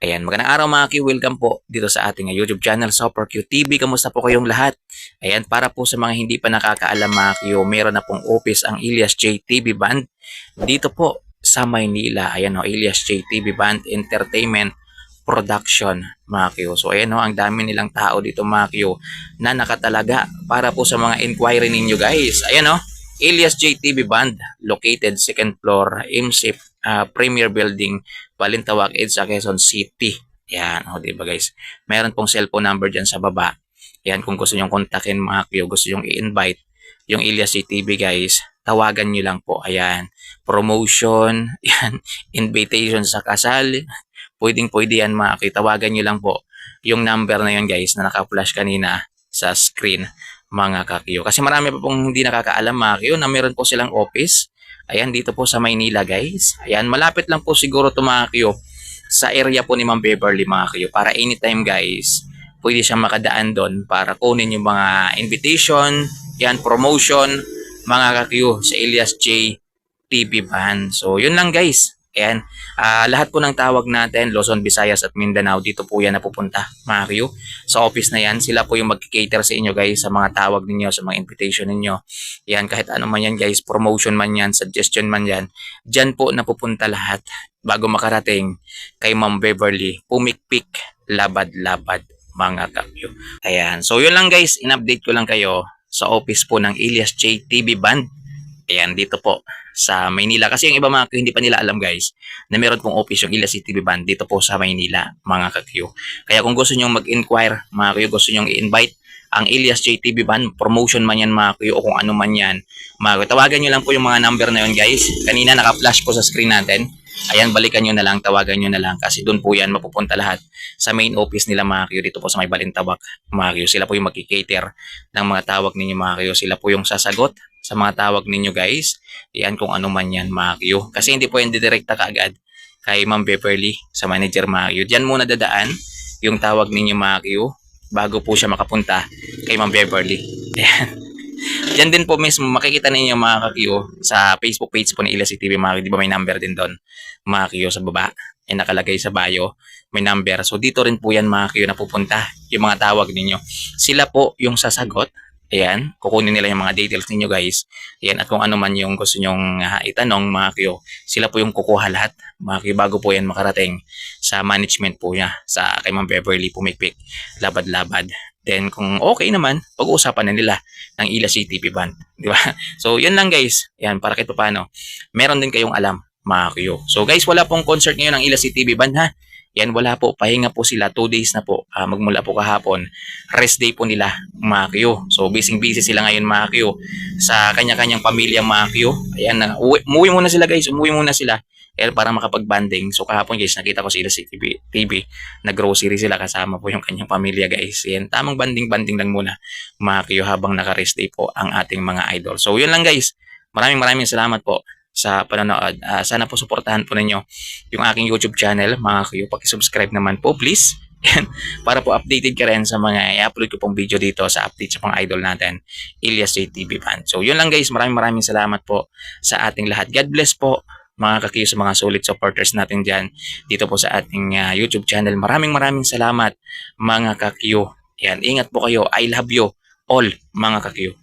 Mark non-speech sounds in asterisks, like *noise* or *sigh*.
Ayan, magandang araw mga Q. Welcome po dito sa ating uh, YouTube channel, Super Q TV. Kamusta po kayong lahat? Ayan, para po sa mga hindi pa nakakaalam mga Q, meron na pong office ang Ilyas J TV Band. Dito po sa Maynila. Ayan o, Ilyas J TV Band Entertainment Production mga Q. So ayan o, ang dami nilang tao dito mga Q na nakatalaga para po sa mga inquiry ninyo guys. Ayan o, Ilyas J TV Band located second floor, IMSIP uh, Premier Building, Balintawak, EDSA, Quezon City. Yan, o diba guys? Meron pong cellphone number dyan sa baba. Yan, kung gusto nyong kontakin mga Q, gusto nyong i-invite yung Ilyas TV guys, tawagan nyo lang po. Ayan, promotion, *laughs* yan, invitation sa kasal. Pwedeng pwede yan mga Q, tawagan nyo lang po yung number na yun guys na naka-flash kanina sa screen mga kakyo. Kasi marami pa pong hindi nakakaalam mga kakyo na meron po silang office. Ayan, dito po sa Maynila guys. Ayan, malapit lang po siguro ito mga kakyo sa area po ni Ma'am Beverly mga kakyo. Para anytime guys, pwede siyang makadaan doon para kunin yung mga invitation, yan, promotion, mga kakyo sa Elias J TV Band. So, yun lang guys. Ayan, ah, lahat po ng tawag natin, Luzon, Visayas at Mindanao, dito po yan napupunta, mga Q. Sa office na yan, sila po yung mag-cater sa inyo guys, sa mga tawag ninyo, sa mga invitation ninyo. Yan, kahit ano man yan guys, promotion man yan, suggestion man yan, dyan po napupunta lahat bago makarating kay Ma'am Beverly, pumikpik, labad-labad, mga kakyo. Ayan, so yun lang guys, in-update ko lang kayo sa office po ng Elias J TV Band. Ayan, dito po sa Maynila. Kasi yung iba mga kakyo, hindi pa nila alam guys, na meron pong office yung J TV Band dito po sa Maynila, mga kakyo. Kaya kung gusto nyo mag-inquire, mga kakyo, gusto nyo i-invite ang Elias J TV Band, promotion man yan mga kakyo, o kung ano man yan, mga. Tawagan nyo lang po yung mga number na yun guys. Kanina naka-flash po sa screen natin. Ayan, balikan nyo na lang, tawagan nyo na lang kasi doon po yan mapupunta lahat sa main office nila mga kayo dito po sa may Balintawak mga kayo. Sila po yung magkikater ng mga tawag ninyo mga kayo. Sila po yung sasagot sa mga tawag ninyo guys. Yan kung ano man yan mga kayo. Kasi hindi po yan didirekta kaagad kay Ma'am Beverly sa manager mga kayo. Diyan muna dadaan yung tawag ninyo mga kayo bago po siya makapunta kay Ma'am Beverly. Ayan. *laughs* Diyan din po mismo makikita ninyo mga kakiyo sa Facebook page po ni Ila TV mga kakiyo. Di ba may number din doon mga kakiyo sa baba. Ay nakalagay sa bio. May number. So dito rin po yan mga kakiyo na pupunta yung mga tawag ninyo. Sila po yung sasagot. Ayan. Kukunin nila yung mga details ninyo guys. Ayan. At kung ano man yung gusto nyong uh, itanong mga kakiyo. Sila po yung kukuha lahat mga kakiyo bago po yan makarating sa management po niya sa kay Ma'am Beverly Pumikpik. Labad-labad. Then kung okay naman, pag-uusapan na nila ng Ila CTV band, di ba? *laughs* So, yun lang guys. Yan para kahit paano. Meron din kayong alam, mga kuyo. So, guys, wala pong concert ngayon ng Ila CTV band ha. Yan, wala po. Pahinga po sila. Two days na po. ah, magmula po kahapon. Rest day po nila, mga kuyo. So, busy-busy sila ngayon, mga kuyo. Sa kanya-kanyang pamilya, mga kuyo. Ayan, umuwi muna sila, guys. Umuwi muna sila. Eh, para makapag-banding. So, kahapon, guys, nakita ko sila sa TV. TV nag-grocery sila kasama po yung kanyang pamilya, guys. Yan, tamang banding-banding lang muna, mga kuyo, habang naka-rest day po ang ating mga idol. So, yun lang, guys. Maraming maraming salamat po sa panonood. Ah, sana po suportahan po ninyo yung aking YouTube channel, mga kuyo. Paki-subscribe naman po, please. *laughs* Yan, para po updated ka rin sa mga i-upload ko pong video dito sa update sa pang idol natin, Ilyas JTV Band. So, yun lang guys. Maraming maraming salamat po sa ating lahat. God bless po mga kakiyo sa mga solid supporters natin dyan dito po sa ating ah, YouTube channel. Maraming maraming salamat mga kakiyo. Yan, ingat po kayo. I love you all mga kakiyo.